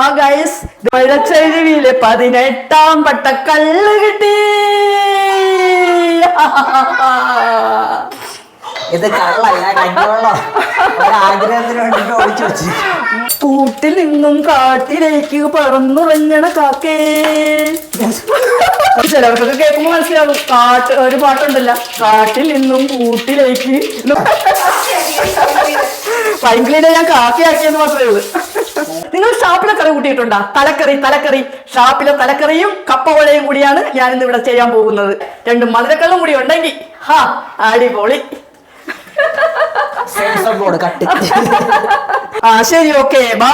Guys മഴച്ചരുവിയിലെ പതിനെട്ടാം പട്ട കല്ല് കിട്ടി. ഇത് കൂട്ടിൽ നിന്നും കാട്ടിലേക്ക് പറന്നുറങ്ങണ കാക്കേ. ചിലവർക്കൊക്കെ കേൾക്കുമ്പോ മനസ്സിലാവും. കാട്ട് ഒരു പാട്ടുണ്ടല്ല. കാട്ടിൽ നിന്നും കൂട്ടിലേക്ക്. ഭയങ്കര ഞാൻ കാക്കയാക്കിയെന്ന് മാത്രമേ ഉള്ളൂ. നിങ്ങൾ കൂട്ടിയിട്ടുണ്ടോ? തലക്കറി തലക്കറി. ഷാപ്പിലെ തലക്കറിയും കപ്പവളയും കൂടിയാണ് ഞാൻ ഇന്ന് ഇവിടെ ചെയ്യാൻ പോകുന്നത്. രണ്ട് മധുരക്കള്ളും കൂടി ഉണ്ടെങ്കിൽ ഹാ അടിപൊളി. ആ ശരി ഓക്കെ ബാ.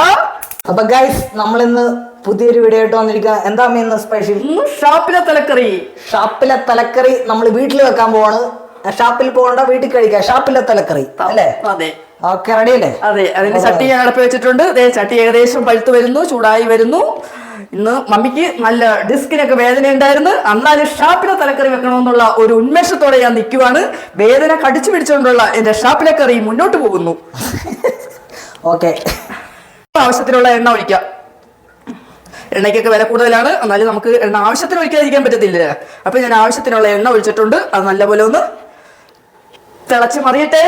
അപ്പൊ ഗൈസ് നമ്മളിന്ന് പുതിയൊരു വീഡിയോ ആയിട്ട് വന്നിരിക്കുക എന്താ മീൻ സ്പെഷ്യൽ ഷാപ്പിലെ തലക്കറി. ഷാപ്പിലെ തലക്കറി നമ്മൾ വീട്ടിൽ വെക്കാൻ പോവാണ്. ഷാപ്പിൽ പോകണ്ട വീട്ടിൽ കഴിക്കാം. ഷാപ്പിലെ തലക്കറി അല്ലേ? അതെ. ഓക്കെ റെഡി അല്ലേ? അതെ അതിന്റെ ചട്ടി ഞാൻ അടപ്പ് വെച്ചിട്ടുണ്ട്. ചട്ടി ഏകദേശം പഴുത്തു വരുന്നു ചൂടായി വരുന്നു. ഇന്ന് മമ്മിക്ക് നല്ല ഡിസ്കിനൊക്കെ വേദന ഉണ്ടായിരുന്നു. എന്നാലും ഷാപ്പിലെ തലക്കറി വെക്കണമെന്നുള്ള ഒരു ഉന്മേഷത്തോടെ ഞാൻ നിൽക്കുവാണ്. വേദന കടിച്ചു പിടിച്ചുകൊണ്ടുള്ള എന്റെ ഷാപ്പിലെ കറി മുന്നോട്ട് പോകുന്നു. ഓക്കെ. ആവശ്യത്തിനുള്ള എണ്ണ ഒഴിക്കാം. എണ്ണയ്ക്കൊക്കെ വില കൂടുതലാണ്. എന്നാലും നമുക്ക് എണ്ണ ആവശ്യത്തിന് ഒഴിക്കാതിരിക്കാൻ പറ്റത്തില്ല? അപ്പൊ ഞാൻ ആവശ്യത്തിനുള്ള എണ്ണ ഒഴിച്ചിട്ടുണ്ട്. അത് നല്ലപോലെ ഒന്ന് തിളച്ച് മറിയട്ടെ.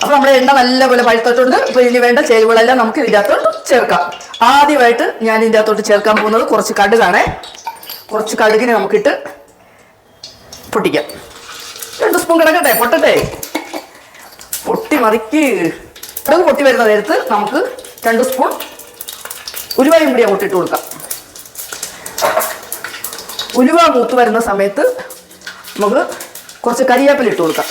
അപ്പൊ നമ്മുടെ എണ്ണ നല്ലപോലെ പഴുത്തിട്ടുണ്ട്. അപ്പൊ ഇനി വേണ്ട ചേരുവകളെല്ലാം നമുക്ക് ഇതിന്റെ അകത്തോട്ട് ചേർക്കാം. ആദ്യമായിട്ട് ഞാൻ ഇതിന്റെ അകത്തോട്ട് ചേർക്കാൻ പോകുന്നത് കുറച്ച് കടുകാണേ. കുറച്ച് കടുകിനെ നമുക്കിട്ട് പൊട്ടിക്കാം. രണ്ട് സ്പൂൺ കിടക്കട്ടെ പൊട്ടട്ടെ. പൊട്ടി മറിക്ക്. കടുക് പൊട്ടി വരുന്ന നേരത്ത് നമുക്ക് രണ്ട് സ്പൂൺ ഉലുവയും കൂടി അങ്ങോട്ട് ഇട്ട് കൊടുക്കാം. ഉലുവ മൂത്ത് വരുന്ന സമയത്ത് നമുക്ക് കുറച്ച് കരിവേപ്പില ഇട്ട് കൊടുക്കാം.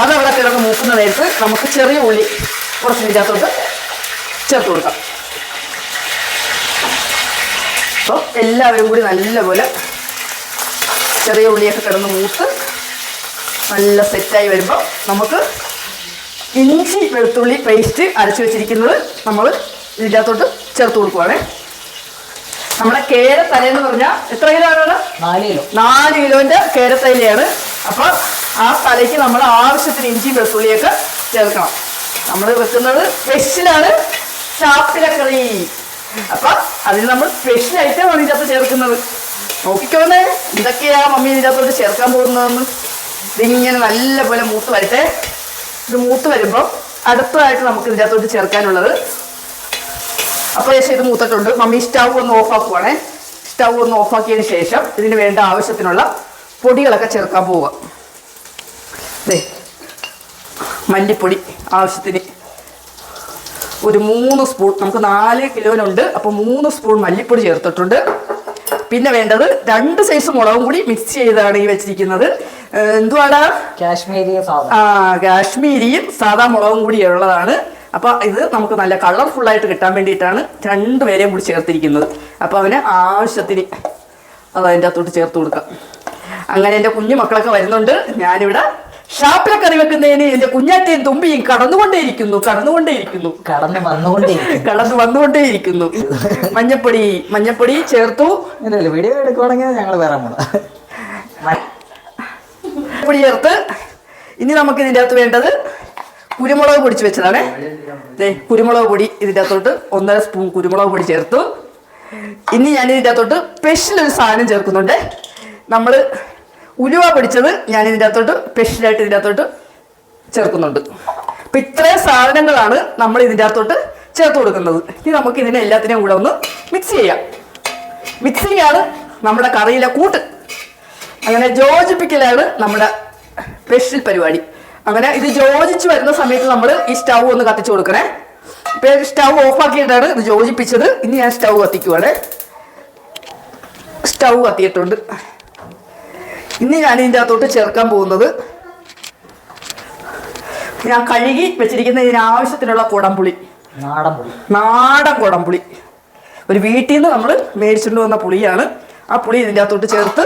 അതവിടെ കിടന്ന് മൂക്കുന്ന നേരത്ത് നമുക്ക് ചെറിയ ഉള്ളി കുറച്ച് ഇതിനകത്തോട്ട് ചേർത്ത് കൊടുക്കാം. അപ്പോൾ എല്ലാവരും കൂടി നല്ലപോലെ ചെറിയ ഉള്ളിയൊക്കെ കിടന്ന് മൂത്ത് നല്ല സെറ്റായി വരുമ്പോൾ നമുക്ക് ഇഞ്ചി വെളുത്തുള്ളി പേസ്റ്റ് അരച്ച് വെച്ചിരിക്കുന്നത് നമ്മൾ ഇതിനകത്തോട്ട് ചേർത്ത് കൊടുക്കുവാണേ. നമ്മുടെ കേരത്തല എന്ന് പറഞ്ഞാൽ എത്ര കിലോ ആണ് നാല് കിലോ. നാല് കിലോന്റെ കേരത്തൈലയാണ്. അപ്പൊ ആ തലയ്ക്ക് നമ്മൾ ആവശ്യത്തിന് ഇഞ്ചി വെളുത്തുള്ളിയൊക്കെ ചേർക്കണം. നമ്മൾ വെക്കുന്നത് സ്പെഷ്യലാണ് ചാപ്പിലക്കളി അപ്പൊ അതിൽ നമ്മൾ സ്പെഷ്യൽ ഐറ്റമാണ് ഇതിനകത്ത് ചേർക്കുന്നത്. നോക്കിക്കോന്നേ ഇതൊക്കെയാ മമ്മി ഇതിനകത്തോട്ട് ചേർക്കാൻ പോകുന്നതെന്ന്. ഇതിങ്ങനെ നല്ലപോലെ മൂത്ത് വരട്ടെ. ഇത് മൂത്ത് വരുമ്പോൾ അടുത്തതായിട്ട് നമുക്ക് ഇതിനകത്തോട്ട് ചേർക്കാനുള്ളത്. അപ്പോൾ ശേഷം ഇത് മൂത്തിട്ടുണ്ട്. മമ്മി സ്റ്റൗ ഒന്ന് ഓഫ് ആക്കുവാണേ. സ്റ്റൗ ഒന്ന് ഓഫ് ആക്കിയതിന് ശേഷം ഇതിന് വേണ്ട ആവശ്യത്തിനുള്ള പൊടികളൊക്കെ ചേർക്കാൻ പോവുക ദേ മല്ലിപ്പൊടി ആവശ്യത്തിന്. ഒരു മൂന്ന് സ്പൂൺ നമുക്ക് നാല് കിലോനുണ്ട് അപ്പോൾ മൂന്ന് സ്പൂൺ മല്ലിപ്പൊടി ചേർത്തിട്ടുണ്ട്. പിന്നെ വേണ്ടത് രണ്ട് സൈസ് മുളകും കൂടി മിക്സ് ചെയ്താണ് ഈ വെച്ചിരിക്കുന്നത്. എന്തുവാണ് എന്തുവാടാ? കാശ്മീരി ആ കാശ്മീരിയും സാധാ മുളകും കൂടി ഉള്ളതാണ്. അപ്പൊ ഇത് നമുക്ക് നല്ല കളർഫുൾ ആയിട്ട് കിട്ടാൻ വേണ്ടിയിട്ടാണ് രണ്ടുപേരെയും കൂടി ചേർത്തിരിക്കുന്നത്. അപ്പൊ അവന് ആവശ്യത്തിന് അത് അതിന്റെ അകത്തോട്ട് ചേർത്ത് കൊടുക്കാം. അങ്ങനെ എന്റെ കുഞ്ഞു മക്കളൊക്കെ വരുന്നുണ്ട്. ഞാനിവിടെ ഷാപ്പിലെ കറി വെക്കുന്നതിന് എന്റെ കുഞ്ഞാറ്റയും തുമ്പിയും കടന്നുകൊണ്ടേയിരിക്കുന്നു കടന്നുകൊണ്ടേയിരിക്കുന്നു. കടന്നു വന്നുകൊണ്ടേയിരിക്കുന്നു. കടന്നു വന്നുകൊണ്ടേയിരിക്കുന്നു. മഞ്ഞപ്പൊടി മഞ്ഞപ്പൊടി ചേർത്തു. വീഡിയോ എടുക്കുവാണെങ്കിൽ ഞങ്ങൾ വേറെ മഞ്ഞപ്പൊടി പൊടി ചേർത്ത് ഇനി നമുക്ക് ഇതിന്റെ അകത്ത് വേണ്ടത് കുരുമുളക് പൊടിച്ച് വെച്ചതാണ്. കുരുമുളക് പൊടി ഇതിന്റെ അകത്തോട്ട് ഒന്നര സ്പൂൺ കുരുമുളക് പൊടി ചേർത്തു. ഇനി ഞാൻ ഇതിന്റെ അകത്തോട്ട് സ്പെഷ്യൽ ഒരു സാധനം ചേർക്കുന്നുണ്ട്. നമ്മൾ ഉലുവ പിടിച്ചത് ഞാൻ ഇതിന്റെ അകത്തോട്ട് സ്പെഷ്യലായിട്ട് ഇതിന്റെ അകത്തോട്ട് ചേർക്കുന്നുണ്ട്. അപ്പം ഇത്രയും സാധനങ്ങളാണ് നമ്മൾ ഇതിന്റെ അകത്തോട്ട് ചേർത്ത് കൊടുക്കുന്നത്. ഇനി നമുക്ക് ഇതിനെ എല്ലാത്തിനെയും കൂടെ ഒന്ന് മിക്സ് ചെയ്യാം. മിക്സിങ് ആണ് നമ്മുടെ കറിയിലെ കൂട്ട്. അങ്ങനെ യോജിപ്പിക്കലാണ് നമ്മുടെ സ്പെഷ്യൽ പരിപാടി. അങ്ങനെ ഇത് ജോജിച്ച് വരുന്ന സമയത്ത് നമ്മൾ ഈ സ്റ്റൗ ഒന്ന് കത്തിച്ചു കൊടുക്കണേ. ഇപ്പൊ സ്റ്റൗ ഓഫ് ആക്കിയിട്ടാണ് ഇത് ജോജിപ്പിച്ചത് ഇനി ഞാൻ സ്റ്റൗ കത്തിക്കുവാണ്. സ്റ്റൗ കത്തിയിട്ടുണ്ട്. ഇനി ഞാൻ ഇതിന്റെ അകത്തോട്ട് ചേർക്കാൻ പോകുന്നത് ഞാൻ കഴുകി വെച്ചിരിക്കുന്ന ഇതിനാവശ്യത്തിനുള്ള കുടംപുളി. നാടൻ നാടൻ കുടംപുളി. ഒരു വീട്ടിൽ നിന്ന് നമ്മൾ മേടിച്ചുകൊണ്ട് വന്ന പുളിയാണ്. ആ പുളി ഇതിന്റെ അകത്തോട്ട് ചേർത്ത്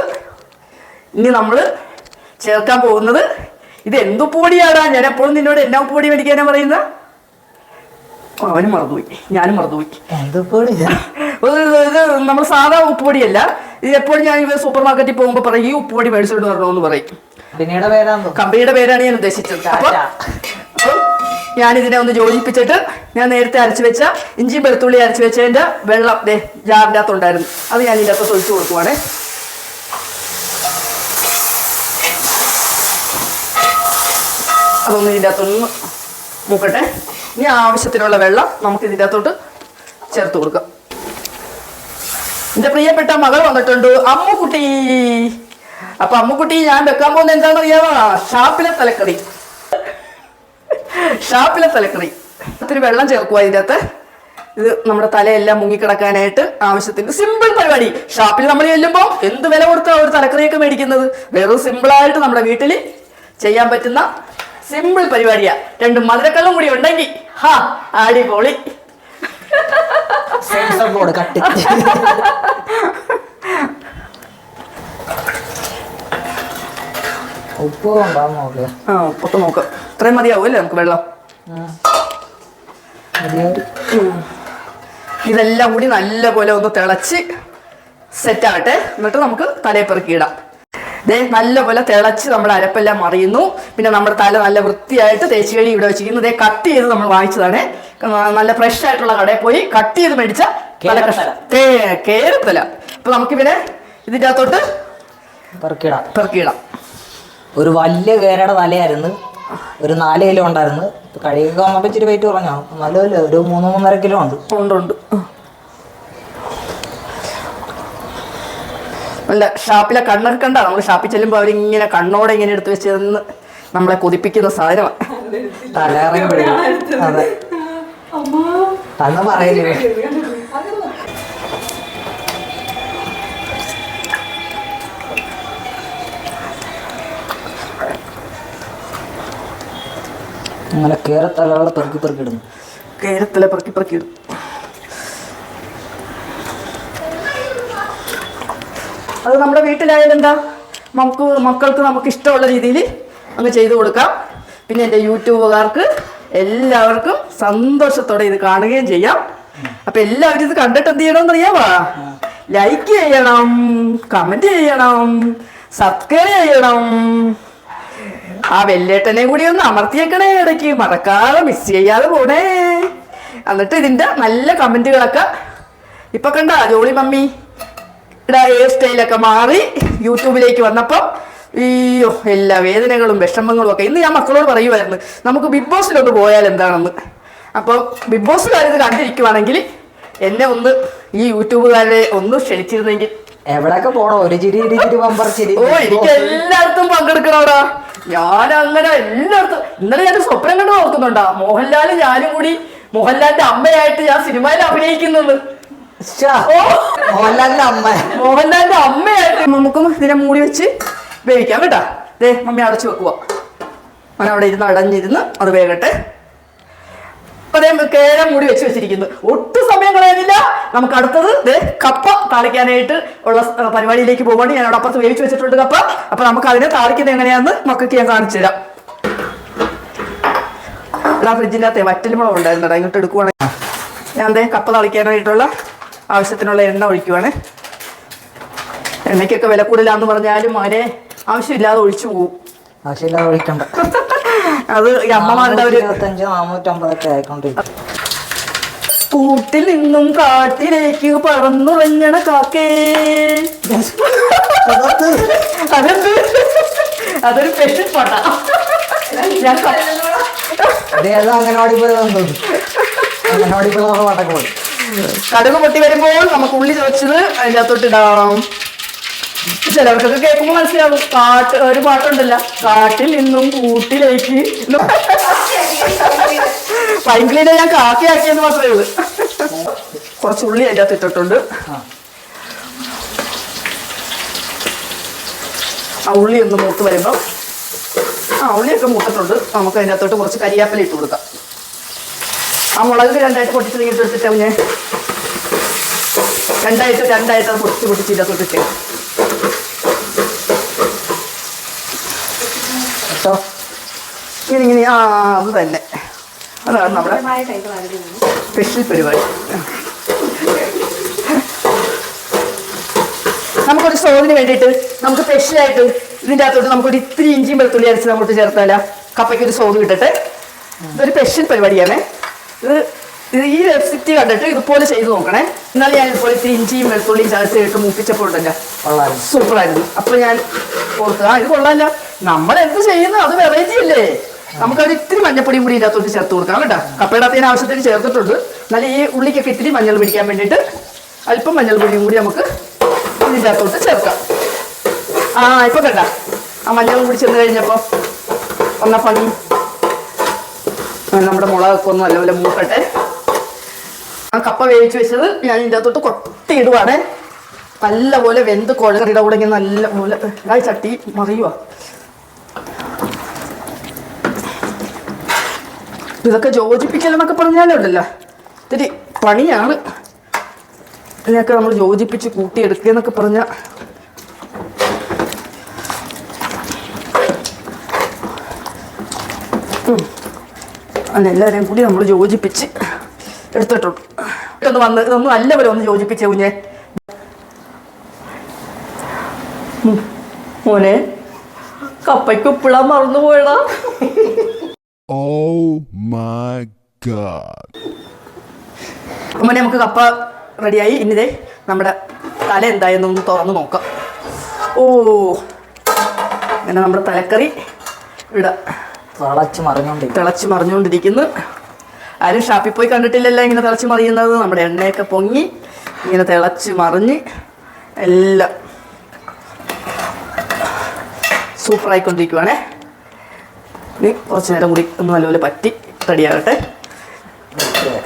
ഇനി നമ്മൾ ചേർക്കാൻ പോകുന്നത് ഇത് എന്തു പൊടിയാടാ? ഞാൻ എപ്പോഴും നിന്നോട് എന്നാ പൊടി മേടിക്കാനാ പറയുന്ന അവനും മറന്നുപോയി. ഞാനും മറന്നുപോയി. ഇത് നമ്മൾ സാധാ ഉപ്പുപൊടിയല്ല. ഇത് എപ്പോഴും ഞാൻ സൂപ്പർ മാർക്കറ്റിൽ പോകുമ്പോൾ പറയും ഈ ഉപ്പുപൊടി മേടിച്ചിട്ട് എന്ന് പറയും. കമ്പനിയുടെ പേരാണ് ഞാൻ ഉദ്ദേശിച്ചത്. അപ്പൊ ഞാൻ ഇതിനെ ഒന്ന് യോജിപ്പിച്ചിട്ട് ഞാൻ നേരത്തെ അരച്ചു വെച്ച ഇഞ്ചി വെളുത്തുള്ളി അരച്ചു വെച്ചതിന്റെ വെള്ളം ദേ ജാറിന്റെ അകത്തുണ്ടായിരുന്നു അത് ഞാൻ ഇതിന്റെ അകത്ത് ഒഴിച്ചു കൊടുക്കുവാണേ. അതൊന്ന് ഇതിന്റെ അകത്തൊന്ന് മൂക്കട്ടെ. ഇനി ആവശ്യത്തിനുള്ള വെള്ളം നമുക്ക് ഇതിന്റെ അകത്തോട്ട് ചേർത്ത് കൊടുക്കാം. എന്റെ പ്രിയപ്പെട്ട മകൾ വന്നിട്ടുണ്ട് അമ്മുക്കുട്ടി. അപ്പൊ അമ്മുക്കുട്ടി ഞാൻ വെക്കാൻ പോകുന്ന എന്താണെന്ന് അറിയാമോ ഷാപ്പിലെ തലക്കറി. ഷാപ്പിലെ തലക്കറി. ഒത്തിരി വെള്ളം ചേർക്കുക അതിന്റെ അകത്ത് ഇത് നമ്മുടെ തലയെല്ലാം മുങ്ങിക്കിടക്കാനായിട്ട് ആവശ്യത്തിന് സിമ്പിൾ പരിപാടി. ഷാപ്പിൽ നമ്മൾ ചെല്ലുമ്പോൾ എന്ത് വില കൊടുത്താ ഒരു തലക്കറിയൊക്കെ മേടിക്കുന്നത്? വെറും സിമ്പിളായിട്ട് നമ്മുടെ വീട്ടിൽ ചെയ്യാൻ പറ്റുന്ന സിമ്പിൾ പരിപാടിയാ. രണ്ട് മധുരക്കള്ളും കൂടി ഉണ്ടെങ്കിൽ ഹാ അടിപൊളി. സെൻസർ ബോർഡ് കട്ട് ഉപ്പ് നോക്ക് ആ പൊട്ട് നോക്ക്. ഇത്രയും മതിയാവും അല്ലേ നമുക്ക് വെള്ളം? ഇതെല്ലാം കൂടി നല്ലപോലെ ഒന്ന് തിളച്ച് സെറ്റ് ആവട്ടെ. എന്നിട്ട് നമുക്ക് തലയിൽ പെറുക്കിയിടാം ദേ നല്ലപോലെ തിളച്ച് നമ്മുടെ അരപ്പെല്ലാം മറിയുന്നു. പിന്നെ നമ്മുടെ തല നല്ല വൃത്തിയായിട്ട് തേച്ച് കഴി ഇവിടെ വെച്ചിരിക്കുന്നു. ദേ കട്ട് ചെയ്ത് നമ്മൾ വാങ്ങിച്ചതാണ് നല്ല ഫ്രഷ് ആയിട്ടുള്ള കടയിൽ പോയി കട്ട് ചെയ്ത് മേടിച്ച തല കേരത്തല. അപ്പൊ അപ്പൊ നമുക്കിവനെ ഇതിന്റെ അകത്തോട്ട് പെറുക്കിടാം ഒരു വലിയ കേരയുടെ തലയായിരുന്നു. ഒരു നാല് കിലോ ഉണ്ടായിരുന്നു. കഴിയൊക്കെ വന്നപ്പോ ഇച്ചിരി വെയിറ്റ് കുറഞ്ഞോ? നല്ലതല്ലേ? ഒരു മൂന്ന് മൂന്നര കിലോ ഉണ്ട്. ഉണ്ട് ഉണ്ട്. നല്ല ഷാപ്പിലെ കണ്ണൊക്കെ കണ്ട? നമ്മൾ ഷാപ്പിൽ ചെല്ലുമ്പോൾ അവരിങ്ങനെ കണ്ണോടെ ഇങ്ങനെ എടുത്ത് വെച്ചതെന്ന് നമ്മളെ കൊതിപ്പിക്കുന്ന സാധനമാണ് തലയിറങ്ങി അതെ. അന്ന് അങ്ങനെ കേരത്തലകളെ പെറുക്കി പെറുക്കിടുന്നു കേരത്തല പെറുക്കി പെറുക്കി അത് നമ്മുടെ വീട്ടിലായാലും എന്താ? നമുക്ക് മക്കൾക്ക് നമുക്ക് ഇഷ്ടമുള്ള രീതിയിൽ അങ്ങ് ചെയ്തു കൊടുക്കാം. പിന്നെ എന്റെ യൂട്യൂബുകാർക്ക് എല്ലാവർക്കും സന്തോഷത്തോടെ ഇത് കാണുകയും ചെയ്യാം. അപ്പൊ എല്ലാവരും ഇത് കണ്ടിട്ട് എന്ത് ചെയ്യണമെന്ന് അറിയാമോ ലൈക്ക് ചെയ്യണം കമന്റ് ചെയ്യണം സബ്സ്ക്രൈബ് ചെയ്യണം. ആ വെല്ലേട്ടനെ കൂടി ഒന്ന് അമർത്തിയേക്കണേ ഇടയ്ക്ക്. മറക്കാതെ മിസ് ചെയ്യാതെ പോണേ. എന്നിട്ട് ഇതിന്റെ നല്ല കമന്റുകളൊക്കെ ഇപ്പൊ കണ്ട? ജോളി മമ്മി? ഹെയർ സ്റ്റൈലൊക്കെ മാറി യൂട്യൂബിലേക്ക് വന്നപ്പോൾ അയ്യോ എല്ലാ വേദനകളും വിഷമങ്ങളും ഒക്കെ. ഇന്ന് ഞാൻ മക്കളോട് പറയുമായിരുന്നു നമുക്ക് ബിഗ് ബോസിലൊന്ന് പോയാൽ എന്താണെന്ന്? അപ്പോൾ ബിഗ് ഇത് കണ്ടിരിക്കുവാണെങ്കിൽ എന്നെ ഒന്ന് ഈ യൂട്യൂബുകാരെ ഒന്ന് ക്ഷണിച്ചിരുന്നെങ്കിൽ. എവിടെയൊക്കെ പോണോ? ഒരു ചിരി ബമ്പർ ഓ എനിക്ക് എല്ലായിടത്തും പങ്കെടുക്കണോടാ. ഞാൻ അങ്ങനെ എല്ലായിടത്തും ഇന്നലെ ഞാൻ സ്വപ്നം കണ്ട് ഓർക്കുന്നുണ്ടാ? മോഹൻലാലും ഞാനും കൂടി മോഹൻലാലിന്റെ അമ്മയായിട്ട് ഞാൻ സിനിമയിൽ ഓ മോഹൻലാലിന്റെ അമ്മ. മോഹൻലാലിന്റെ അമ്മയായിട്ട് നമുക്കും ഇതിനെ മൂടി വെച്ച് വേവിക്കാം കേട്ടാ. ദേ മമ്മി അടച്ചു വെക്കുക അവൻ അവിടെ ഇരുന്ന് അടഞ്ഞിരുന്ന് അത് വേകട്ടെ. കേര മൂടി വെച്ച് വെച്ചിരിക്കുന്നു. ഒട്ടും സമയം കളയാനില്ല നമുക്ക് അടുത്തത് ദേ കപ്പ താളിക്കാനായിട്ട് ഉള്ള പരിപാടിയിലേക്ക് പോകാണ്ട് ഞാൻ അവിടെ അപ്പുറത്ത് വേവിച്ച് വെച്ചിട്ടുണ്ട് കപ്പ. അപ്പൊ നമുക്ക് അതിനെ താളിക്കുന്നത് എങ്ങനെയാന്ന് മക്കൾക്ക് ഞാൻ കാണിച്ചു തരാം. ഇവിടെ ഫ്രിഡ്ജിന്റെ അകത്തെ വറ്റലുമുളക് ഉണ്ടായിരുന്നടാ ഇങ്ങോട്ട് എടുക്കുവാണെങ്കിൽ ഞാൻ ദേ കപ്പ താളിക്കാനായിട്ടുള്ള ആവശ്യത്തിനുള്ള എണ്ണ ഒഴിക്കുവാണ്. എണ്ണയ്ക്കൊക്കെ വില കൂടുതലാന്ന് പറഞ്ഞാലും അവരെ ആവശ്യമില്ലാതെ ഒഴിച്ചു പോകും. ആവശ്യമില്ലാതെ ഒഴിക്കണ്ട. അത് അമ്മമാരുടെ ഒരു ഇരുപത്തഞ്ച് നാനൂറ്റമ്പതൊക്കെ ആയിക്കൊണ്ടിരിക്കും. കൂട്ടിൽ നിന്നും കാട്ടിലേക്ക് പറന്നു വഞ്ഞണ കാക്കേ. അതെന്ത്? അതൊരു സ്പെഷ്യൽ പാട്ടാ ഞാൻ അങ്ങനെ അംഗനവാടി പോയി നമുക്ക് പാട്ടൊക്കെ പോയി കടുക് പൊട്ടി വരുമ്പോൾ നമുക്ക് ഉള്ളി ചോദിച്ചത് അതിന്റെ അകത്തോട്ട് ഇടാം ചിലവർക്കൊക്കെ കേൾക്കുമ്പോൾ മനസ്സിലാവും. കാട്ട് ഒരു പാട്ടുണ്ടല്ല. കാട്ടിൽ നിന്നും കൂട്ടിലേക്ക്. പൈങ്കിളിനെ ഞാൻ കാക്കയാക്കിയെന്ന് മാത്രമേ ഉള്ളൂ. കുറച്ച് ഉള്ളി അതിന്റെ അകത്ത് ഇട്ടിട്ടുണ്ട്. ആ. ആ ഉള്ളി ഒന്ന് മൂത്ത് വരുമ്പോൾ ആ ഉള്ളിയൊക്കെ മൂത്തിട്ടുണ്ട്. നമുക്ക് അതിന്റെ അകത്തോട്ട് കുറച്ച് കരിയാപ്പില ഇട്ട് കൊടുക്കാം. ആ മുളക് രണ്ടായിട്ട് പൊട്ടിച്ച് നീട്ട് എടുത്തിട്ട് ഞാൻ രണ്ടായിട്ട് രണ്ടായിട്ട് അത് പൊട്ടിച്ച് പൊട്ടിച്ച് തൊട്ടിട്ട്. കേട്ടോ? ഇങ്ങനെ ഇങ്ങനെ ആ അത് തന്നെ. അതാണ് നമ്മുടെ സ്പെഷ്യൽ പരിപാടി. നമുക്കൊരു സോദിന് വേണ്ടിയിട്ട് നമുക്ക് സ്പെഷ്യലായിട്ട് ഇതിന്റെ അകത്തോട്ട് നമുക്കൊരു ഇത്തിരി ഇഞ്ചിയും വെളുത്തുള്ളി അരച്ച് നമ്മൾ ചേർത്താല. കപ്പയ്ക്ക് ഒരു സോദ് കിട്ടട്ടെ. ഇതൊരു സ്പെഷ്യൽ പരിപാടിയാണേ. ഇത് ഈ റെസിപ്പി കണ്ടിട്ട് ഇതുപോലെ ചെയ്ത് നോക്കണേ. എന്നാൽ ഞാൻ ഇതുപോലെ ഇത്തിരി ഇഞ്ചിയും വെളുത്തുള്ളിയും ചതച്ച് ഇട്ട് മൂപ്പിച്ചപ്പോൾ ഉണ്ടല്ലോ. സൂപ്പറായിരുന്നു. അപ്പൊ ഞാൻ കൊടുത്തു ആ ഇത് കൊള്ളാല്ല. നമ്മൾ എന്ത് ചെയ്യുന്നു? അത് വെറൈറ്റി അല്ലേ? നമുക്കത് ഇത്തിരി മഞ്ഞപ്പൊടിയും കൂടി ഇതിനകത്തോട്ട് ചേർത്ത് കൊടുക്കാം കേട്ടോ. കപ്പയുടെ അത്തേന് ആവശ്യത്തിന് ചേർത്തിട്ടുണ്ട്. എന്നാലും ഈ ഉള്ളിക്കൊക്കെ ഇത്തിരി മഞ്ഞൾ പിടിക്കാൻ വേണ്ടിയിട്ട് അല്പം മഞ്ഞൾ പൊടിയും കൂടി നമുക്ക് ഇതിന്റെ അകത്തോട്ട് ചേർക്കാം. ആ ഇപ്പൊ കണ്ട. ആ മഞ്ഞൾ കൂടി ചെന്ന് കഴിഞ്ഞപ്പോ ഒന്ന ഭംഗി ആ, നമ്മുടെ മുളകൊക്കെ ഒന്ന് നല്ലപോലെ മൂക്കട്ടെ. ആ കപ്പ വേവിച്ച് വെച്ചത് ഞാൻ ഇതിന്റെ അകത്തോട്ട് കൊട്ടിയിടുവാണേ നല്ലപോലെ വെന്ത് കുഴക്കറിയുടെ കൂടെ ഇങ്ങനെ നല്ല പോലെ ആ ചട്ടി മറിയുക ഇതൊക്കെ യോജിപ്പിക്കലെന്നൊക്കെ പറഞ്ഞാലുണ്ടല്ലോ ഇത്തിരി പണിയാണ്. ഇതിനൊക്കെ നമ്മൾ യോജിപ്പിച്ച് കൂട്ടിയെടുക്കുക എന്നൊക്കെ പറഞ്ഞാൽ അങ്ങനെ എല്ലാവരെയും കൂടി നമ്മൾ യോജിപ്പിച്ച് എടുത്തിട്ടുണ്ട്. ഇതൊന്ന് വന്ന് അല്ല നല്ലപോലെ ഒന്ന് യോജിപ്പിച്ചേ കുഞ്ഞെ. മോനെ കപ്പയ്ക്ക് ഉപ്പിളാൻ മറന്നു പോയടാ. Oh my god. മോനെ നമുക്ക് കപ്പ റെഡിയായി. ഇനിതേ നമ്മുടെ തല എന്തായെന്നൊന്ന് തുറന്നു നോക്കാം. ഓ അങ്ങനെ നമ്മുടെ തലക്കറി ഇവിടെ തിളച്ച് മറിഞ്ഞോണ്ടിരിക്കും മറിഞ്ഞുകൊണ്ടിരിക്കുന്നു. ആരും ഷാപ്പിൽ പോയി കണ്ടിട്ടില്ലല്ലോ ഇങ്ങനെ തിളച്ച് മറിയുന്നത്. നമ്മുടെ എണ്ണയൊക്കെ പൊങ്ങി ഇങ്ങനെ തിളച്ച് മറിഞ്ഞ് എല്ലാം സൂപ്പറായിക്കൊണ്ടിരിക്കുവാണേ ഇനി കുറച്ച് നേരം കൂടി ഒന്ന് നല്ലപോലെ പറ്റി റെഡിയാകട്ടെ.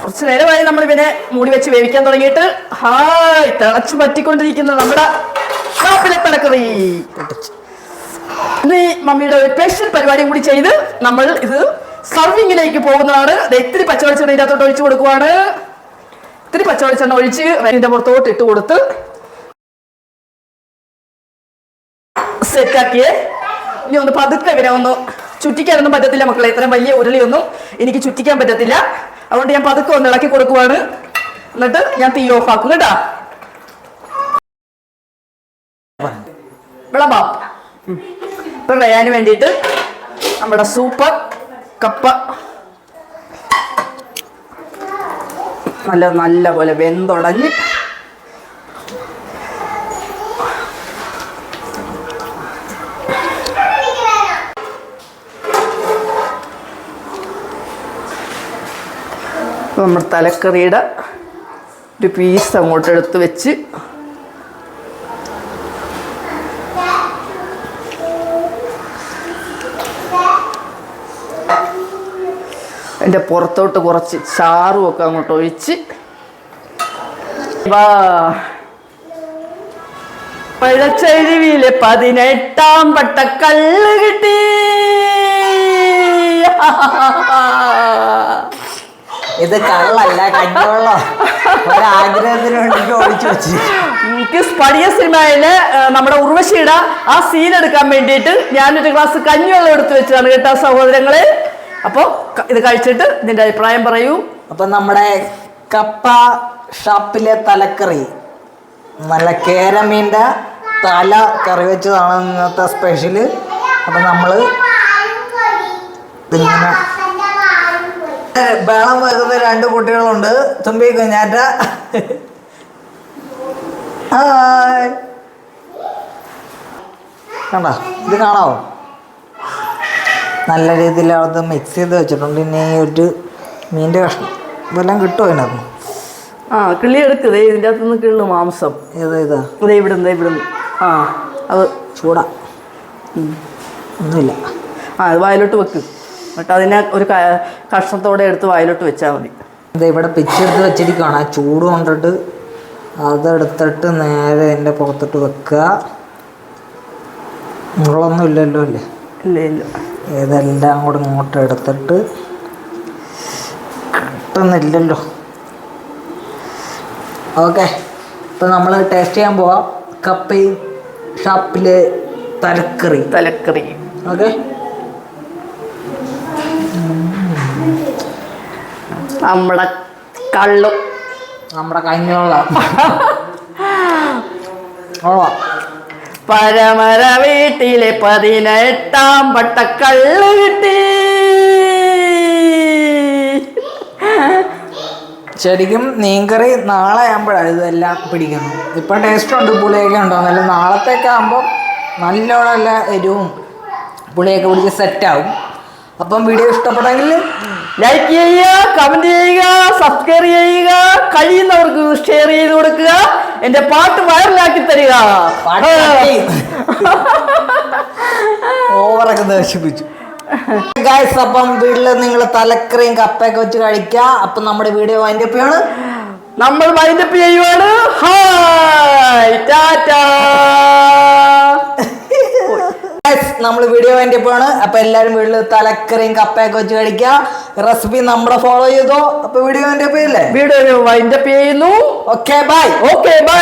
കുറച്ച് നേരമായി നമ്മൾ ഇവനെ മൂടി വെച്ച് വേവിക്കാൻ തുടങ്ങിയിട്ട്. ഹായ് തിളച്ച് പറ്റിക്കൊണ്ടിരിക്കുന്ന നമ്മുടെ ഷാപ്പിലെ തലക്കറി ഈ മമ്മിയുടെ ഒരു സ്പെഷ്യൽ പരിപാടിയും കൂടി ചെയ്ത് നമ്മൾ ഇത് സർവിങ്ങിലേക്ക് പോകുന്നതാണ്. ഇത്തിരി പച്ചവെളിച്ചെണ്ണ ഇതിനകത്തോട്ട് ഒഴിച്ചു കൊടുക്കുവാണ്. ഇത്തിരി പച്ചവെളിച്ചെണ്ണ ഒഴിച്ച് ഇതിന്റെ പുറത്തോട്ട് ഇട്ട് കൊടുത്ത് സെറ്റാക്കിയേ. ഇനി ഒന്ന് പതുക്കെ ഇവരെ ഒന്ന് ചുറ്റിക്കാനൊന്നും പറ്റത്തില്ല മക്കളെ. ഇത്രയും വലിയ ഉരുളിയൊന്നും എനിക്ക് ചുറ്റിക്കാൻ പറ്റത്തില്ല. അതുകൊണ്ട് ഞാൻ പതുക്കെ ഒന്ന് ഇളക്കി കൊടുക്കുവാണ്. എന്നിട്ട് ഞാൻ തീ ഓഫ് ആക്കും കേട്ടാ. വിളമ്പാം. ഇപ്പൊ വരാൻ വേണ്ടിയിട്ട് നമ്മുടെ സൂപ്പർ കപ്പ. നല്ല നല്ല പോലെ വെന്തുടഞ്ഞ്. നമ്മുടെ തലക്കറിയുടെ ഒരു പീസ് അങ്ങോട്ട് എടുത്ത് വെച്ച് അതിന്റെ പുറത്തോട്ട് കുറച്ച് ചാറും ഒക്കെ അങ്ങോട്ട് ഒഴിച്ച്. പഴച്ചരുവിയിലെ പതിനെട്ടാം പട്ട കല്ല് കിട്ടി. ഇത് കള്ളല്ല കഞ്ഞിവെള്ളം. ഒരാഗ്രഹത്തിന് വേണ്ടിട്ട് വെച്ച്. പടിയ സിനിമയിൽ നമ്മുടെ ഉർവശിയുടെ ആ സീൻ എടുക്കാൻ വേണ്ടിയിട്ട് ഞാനൊരു ഗ്ലാസ് കഞ്ഞിവെള്ളം എടുത്തു വെച്ചതാണ് കേട്ടോ സഹോദരങ്ങളെ. അപ്പോൾ ഇത് കഴിച്ചിട്ട് നിന്റെ അഭിപ്രായം പറയൂ. അപ്പൊ നമ്മുടെ കപ്പ ഷാപ്പിലെ തലക്കറി. നല്ല കേരമീന്റെ തല കറി വെച്ചതാണ് ഇന്നത്തെ സ്പെഷ്യൽ അപ്പൊ നമ്മൾ ഇതിങ്ങനെ ഏ, ബഹളം വെക്കുന്ന രണ്ട് കുട്ടികളുണ്ട്. തുമ്പി കുഞ്ഞാറ്റ. ഇത് കാണാവോ? നല്ല രീതിയിൽ അത് മിക്സ് ചെയ്ത് വെച്ചിട്ടുണ്ട്. ഇനി ഒരു മീന്റെ കഷ്ണം. ഇതെല്ലാം കിട്ടുമോ അതിനകത്ത് ആ കിളി എടുക്കുക ഇതിന്റെ അകത്തുനിന്ന് കിള്ളു മാംസം. ഏതാ ഇതാ ഇതേ ഇവിടുന്ന് ഇവിടുന്ന്. ആ അത് ചൂടാ. ഒന്നുമില്ല. ആ അത് വായിലോട്ട് വെക്ക്. എന്നിട്ട് അതിനെ ഒരു കഷ്ണത്തോടെ എടുത്ത് വായിലോട്ട് വെച്ചാൽ മതി. ഇത് ഇവിടെ പിച്ചെടുത്ത് വെച്ചിരിക്കുകയാണ് ആ ചൂട് കൊണ്ടിട്ട് അതെടുത്തിട്ട് നേരെ എന്റെ പുറത്തിട്ട് വെക്കുക. നിങ്ങളൊന്നും ഇല്ലല്ലോ അല്ലേ? ഇല്ല ഇല്ല. ഇതെല്ലാം കൂടെ ഇങ്ങോട്ട് എടുത്തിട്ട് കിട്ടുന്നില്ലല്ലോ. ഓക്കെ ഇപ്പം നമ്മൾ ടേസ്റ്റ് ചെയ്യാൻ പോവാം. കപ്പയും ഷാപ്പിലെ തലക്കറി. തലക്കറി. ഓക്കെ നമ്മുടെ കള്ളും. നമ്മുടെ കഞ്ഞുള്ള കൊള്ളാം പരമര വീട്ടിലെ പതിനെട്ടാം പട്ടക്കള്ള് കള്ള് കിട്ടി. ശരിക്കും മീൻകറി നാളെ ആകുമ്പോഴാണ് ഇതെല്ലാം പിടിക്കുന്നത്. ഇപ്പം ടേസ്റ്റ് ഉണ്ട് പുളിയൊക്കെ ഉണ്ടോ? എന്നാലും നാളത്തേക്ക് ആകുമ്പോൾ നല്ലോണം എല്ലാ എരിവും പുളിയൊക്കെ പിടിച്ച് സെറ്റാവും അപ്പം വീഡിയോ ഇഷ്ടപ്പെട്ടെങ്കിൽ ലൈക്ക് ചെയ്യുക കമന്റ് ചെയ്യുക സബ്സ്ക്രൈബ് ചെയ്യുക കഴിയുന്നവർക്ക് ഷെയർ ചെയ്ത് കൊടുക്കുക. എന്റെ പാട്ട് വൈറലാക്കി തരിക. ഓവറൊക്കെ നശിപ്പിച്ചു. ഗായ്സ് അപ്പം വീട്ടിൽ നിങ്ങൾ തലക്കറിയും കപ്പയൊക്കെ വെച്ച് കഴിക്കുക. അപ്പം നമ്മുടെ വീഡിയോ അതിന്റെ ഒക്കെയാണ് നമ്മൾ മൈൻഡപ്പ് ചെയ്യുവാണ്. Hi tata. നമ്മൾ വീഡിയോ വേണ്ടിയപ്പോഴാണ് അപ്പൊ എല്ലാരും എല്ലാവരും വീട്ടിൽ തലക്കറിയും കപ്പയൊക്കെ വെച്ച് കഴിക്കുക റെസിപ്പി നമ്മുടെ ഫോളോ ചെയ്തോ. അപ്പൊ വീഡിയോ വേണ്ടിയപ്പോ ഇല്ലേ വീഡിയോ വൈൻഡപ്പ് ചെയ്യുന്നു. Okay bye okay bye